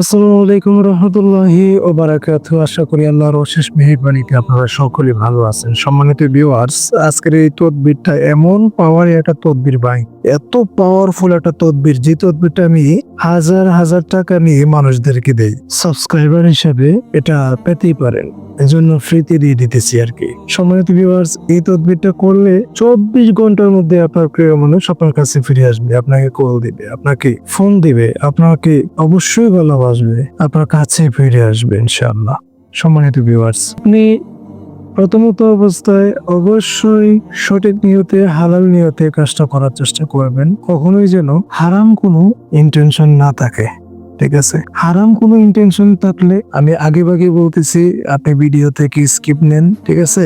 আসসালামু আলাইকুম রহমতুল্লাহি ও বারাকাতু। আশা করি আল্লাহর অশেষ মেহেরবানিতে আপনারা সকলে ভালো আছেন। সম্মানিত ভিউয়ার্স আজকের এই তদবিরটা এমন পাওয়ার একটা তদবির ভাই। এত পাওয়ারফুল একটা তদবির, যে তদবিরটা আমি হাজার হাজার টাকা নিয়ে মানুষদেরকে দেই। সাবস্ক্রাইবার হিসাবে এটা পেতেই পারেন। এজন্য ফ্রিতে দিয়ে দিতেছি আর কি সম্মানিত ভিউয়ার্স এই তদবিরটা করলে চব্বিশ ঘণ্টার মধ্যে আপনার প্রিয় মানুষ আপনার কাছে ফিরে আসবে, আপনাকে কল দিবে, আপনাকে ফোন দিবে, আপনাকে অবশ্যই ভালোবাসবে। আপনার কাছে ফিরে আসবে, ইনশাআল্লাহ। সম্মানিত ভিউয়ার্স আপনি প্রথমত অবস্থায় অবশ্যই সঠিক নিয়তে, হালাল নিয়তে কাজটা করার চেষ্টা করবেন। কখনোই যেন হারাম কোনো ইন্টেনশন না থাকে, ঠিক আছে? হারাম কোনো ইন্টেনশন থাকলে আমি আগে ভাগে বলতেছি, আপনি ভিডিও থেকে স্কিপ নেন, ঠিক আছে?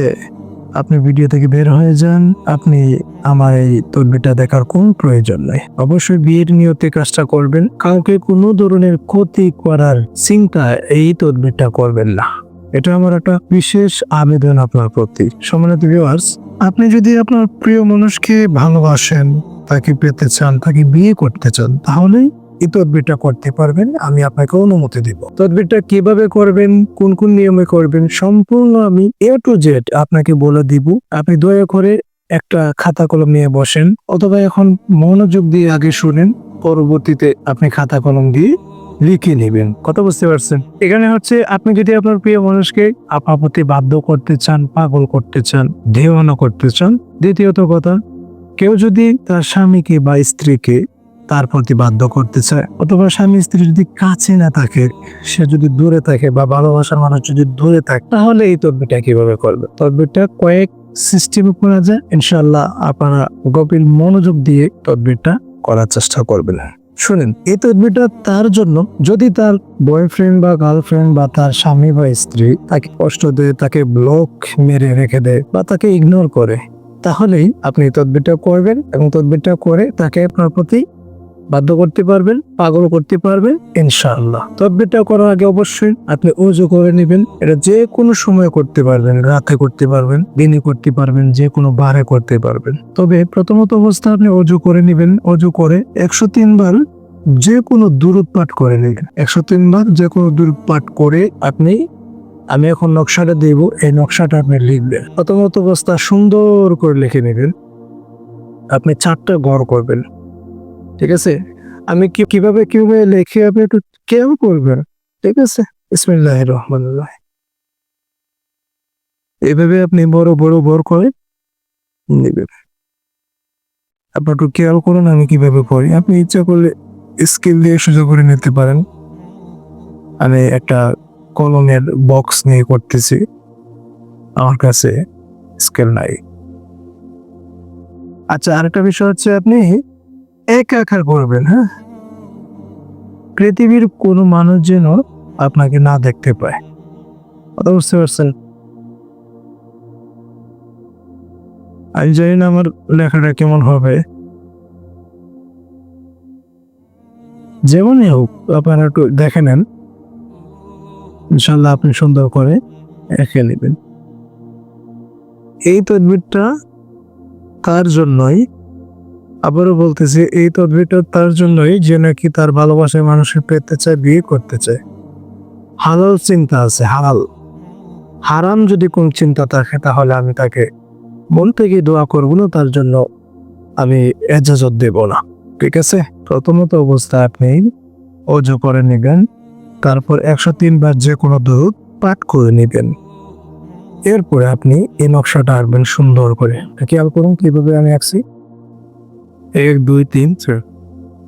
আপনি ভিডিও থেকে বের হয়ে যান। আপনি আমার এই তদবিটা দেখার কোন প্রয়োজন নাই। অবশ্যই বিয়ের নিয়তে কাজটা করবেন। কাউকে কোনো ধরনের ক্ষতি করার চিন্তা এই তদবিরটা করবেন না। এটা আমার একটা বিশেষ আবেদন আপনার প্রতি। সম্মানিত ভিউয়ার্স আপনি যদি আপনার প্রিয় মানুষকে ভালোবাসেন, তাকে পেতে চান, তাকে বিয়ে করতে চান তাহলে এই তদবিরটা করতে পারবেন, আমি আপনাকে অনুমতি দিব। তদবিরটা কীভাবে করবেন, কোন কোন নিয়মে করবেন, সম্পূর্ণ আমি এ টু জেড আপনাকে বলে দিব। আপনি দয়া করে একটা খাতা কলম নিয়ে বসেন, অথবা এখন মনোযোগ দিয়ে আগে শুনেন, পরবর্তীতে আপনি খাতা কলম দিয়ে লিখে নেবেন। কথা বুঝতে পারছেন? এখানে হচ্ছে, আপনি যদি আপনার প্রিয় মানুষকে আপনার প্রতি বাধ্য করতে চান, পাগল করতে চান দেওয়ানা করতে চান, দ্বিতীয়ত কথা, কেউ যদি তার স্বামীকে বা স্ত্রীকে তার প্রতি বাধ্য করতে চায় অথবা স্বামী স্ত্রী যদি কাছে না থাকে, সে যদি দূরে থাকে বা ভালোবাসার মানুষ যদি দূরে থাকে, তাহলে এই তদবিরটা কীভাবে করবে? তদবিরটা কয়েক সিস্টেমে করা যায়। ইনশাল্লাহ আপনারা গভীর মনোযোগ দিয়ে তদবিরটা করার চেষ্টা করবেন। শুনেন, এই তদবিরটা তার জন্য যদি তার বয়ফ্রেন্ড বা গার্লফ্রেন্ড বা তার স্বামী বা স্ত্রী তাকে কষ্ট দেয়, তাকে ব্লক মেরে রেখে দেয় বা তাকে ইগনোর করে, তাহলেই আপনি এই তদবিরটা করবেন এবং তদবিরটা করে তাকে আপনার প্রতি বাধ্য করতে পারবেন পাগল করতে পারবেন, ইনশাআল্লাহ। তদবিরটা করার আগে অবশ্যই আপনি উজু করে নেবেন। এটা যে কোনো সময় করতে পারবেন, রাতে করতে পারবেন, দিনে করতে পারবেন, যে কোনো বারে করতে পারবেন। তবে প্রথমত অবস্থা আপনি অজু করে নেবেন। অজু করে একশো তিনবার যে কোনো দূরত পাঠ করে নেবেন। একশো তিনবার যে কোনো দূরত পাঠ করে আপনি, আমি এখন নকশাটা দেব, এই নকশাটা আপনি লিখবেন। প্রথমত অবস্থা সুন্দর করে লিখে নেবেন। আপনি চারটা গড় করবেন। ঠিক আছে? আমি কি, কীভাবে কীভাবে লিখে আপনি একটু কেউ করবেন? ঠিক আছে? ইসমিল্লাহ রহমান এইভাবে আপনি বড় বড় বড় করে নেবেন। আপনার একটু খেয়াল করুন আমি কীভাবে করি। আপনি ইচ্ছা করলে স্কেল দিয়ে সোজা করে নিতে পারেন। আমি একটা কলমের বক্স নিয়ে করতেছি। আমার কাছে স্কেল নাই। আচ্ছা আরেকটা বিষয় হচ্ছে আপনি এক আকার করবেন হ্যাঁ? পৃথিবীর কোনো মানুষ যেন আপনাকে না দেখতে পায়। কথা বুঝতে পারছেন? আমি জানি না আমার লেখাটা কেমন হবে। যেমনই হোক, আপনারা একটু দেখে নেন। ইনশাল্লাহ আপনি সুন্দর করে এঁকে নেবেন। এই তদবিরটা তার জন্যই আবারও বলতেছি, এই তদবিরটা তার জন্যই যে নাকি তার ভালোবাসায় মানুষকে পেতে চায়, বিয়ে করতে চায়। হালাল চিন্তা আছে, হালাল। হারাম যদি কোন চিন্তা থাকে, তাহলে আমি তাকে মন থেকে দোয়া করব না, তার জন্য আমি এজাজত দেব না। ঠিক আছে? প্রথমত অবস্থায় আপনি অজু করে নেবেন, তারপর একশো তিনবার যে কোনো দুধ পাঠ করে নেবেন। এরপরে আপনি এই নকশাটা আঁকবেন সুন্দর করে। খেয়াল করুন কীভাবে আমি আঁকছি। এক, দুই, তিন, চার।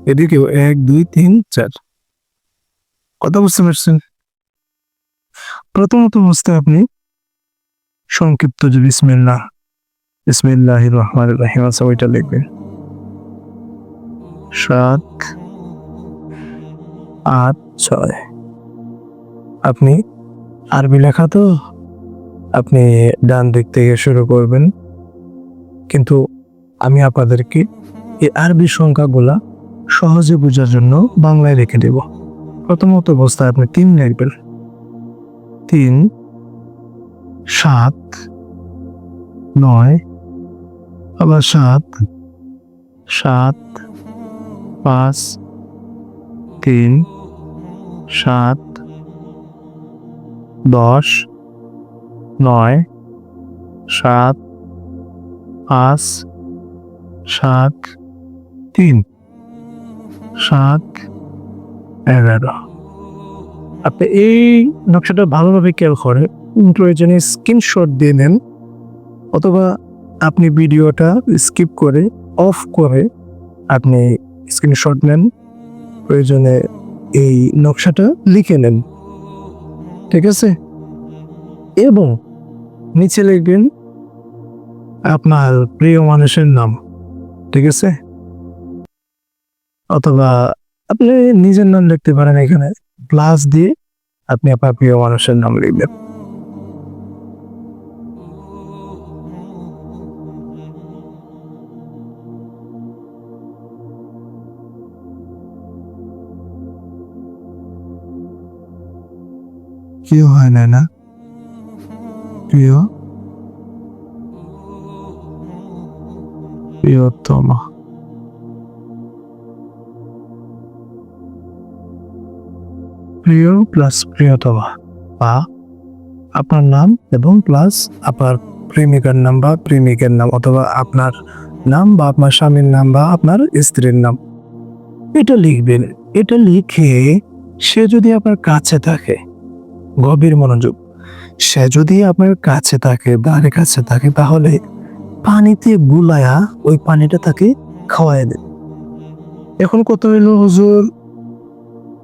এদিকেও এক, দুই, তিন, চার। কথা বুঝতে পারছেন? প্রথমত অবস্থায় আপনি সংক্ষিপ্ত যে বিসমিল্লাহ বিসমিল্লাহ রহমান রাহিম আছে, ওইটা লিখবেন। সাত, আট, ছয়। আপনি আরবি লেখা তো, আপনি ডান দিক থেকে শুরু করবেন। কিন্তু আমি আপনাদেরকে এই আরবি সংখ্যাগুলা সহজে বোঝার জন্য বাংলায় রেখে দেব। প্রথমত অবস্থায় আপনি তিন লিখবেন তিন, সাত, নয়, আবার সাত সাত, পাঁচ, তিন, সাত, দশ, নয়, সাত, পাঁচ, সাত তিন, সাত, এগারো। আপনি এই নকশাটা ভালোভাবে খেয়াল করে, প্রয়োজনে স্ক্রিনশট দিয়ে নেন, অথবা আপনি ভিডিওটা স্কিপ করে অফ করে আপনি স্ক্রিনশট নেন, প্রয়োজনে এই নকশাটা লিখে নেন। ঠিক আছে? এবং নিচে লিখবেন, আপনার প্রিয় মানুষের নাম। ঠিক আছে? অথবা আপনি নিজের নাম লিখতে পারেন এখানে। প্লাস দিয়ে আপনি আপনার প্রিয় মানুষের নাম লিখবেন। কেউ হয় না না? প্রিয়? প্রিয়তমা। প্রিয় প্লাস প্রিয়তমা বা আপনার নাম এবং প্লাস আপনার প্রেমিকার নাম বা প্রেমিকের নাম অথবা আপনার নাম বা আপনার স্বামীর নাম বা আপনার স্ত্রীর নাম। এটা লিখবেন। এটা লিখে সে যদি আপনার কাছে থাকে, গভীর মনোযোগ, সে যদি আপনার কাছে থাকে দ্বারে কাছে থাকে, তাহলে পানিতে গুলায়া ওই পানিটা তাকে খাওয়াই দেন। এখন কত হইল, হুজুর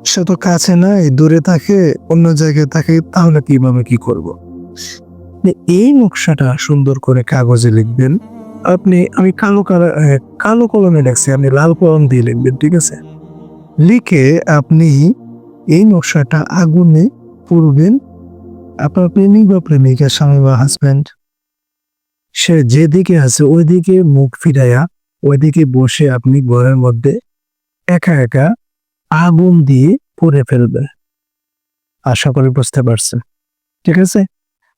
সে তো কাছে নাই, দূরে থাকে, অন্য জায়গায় থাকে, তাহলে কীভাবে কি করব? এই নকশাটা সুন্দর করে কাগজে লিখবেন। আপনি, আমি কালো কালা- কলমে লিখছি, আপনি লাল কলম দিয়ে লিখবেন, ঠিক আছে? লিখে আপনি এই নকশাটা আগুনে পূর্বেন আপনার প্রেমিক বা প্রেমিকা, স্বামী বা হাজব্যান্ড সে যেদিকে আছে ওইদিকে মুখ ফিরাইয়া, ওইদিকে বসে আপনি ঘরের মধ্যে একা একা আগুন দিয়ে পুড়ে ফেলবে। আশা করি বুঝতে পারছেন। ঠিক আছে?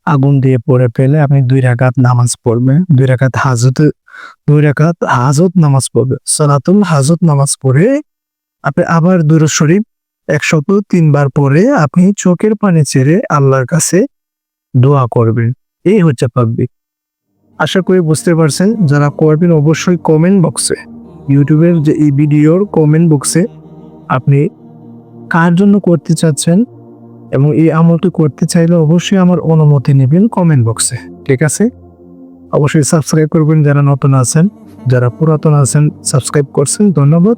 আগুন দিয়ে পড়ে ফেলে আপনি দুই রাকাত নামাজ পড়বেন। দুই রাকাত হাজত, দুই রাকাত হাজত নামাজ পড়বে। সালাতুল হাজত নামাজ পড়ে আপনি আবার দুরু শরীফ একশত তিনবার পরে আপনি চোখের পানি ছেড়ে আল্লাহর কাছে দোয়া করবেন। এই হচ্ছে পাবলিক আশা করি বুঝতে পারছেন, যারা করবেন অবশ্যই কমেন্ট বক্সে ইউটিউবের যে এই ভিডিওর কমেন্ট বক্সে আপনি কার জন্য করতে চাচ্ছেন এবং এই আমলটি করতে চাইলে অবশ্যই আমার অনুমতি নেবেন কমেন্ট বক্সে ঠিক আছে? অবশ্যই সাবস্ক্রাইব করবেন যারা নতুন আছেন, যারা পুরাতন আছেন সাবস্ক্রাইব করছেন, ধন্যবাদ।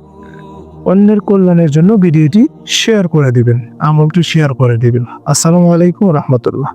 অন্যের কল্যাণের জন্য ভিডিওটি শেয়ার করে দিবেন, আমলটি শেয়ার করে দিবেন। আসসালামু আলাইকুম রহমতুল্লাহ।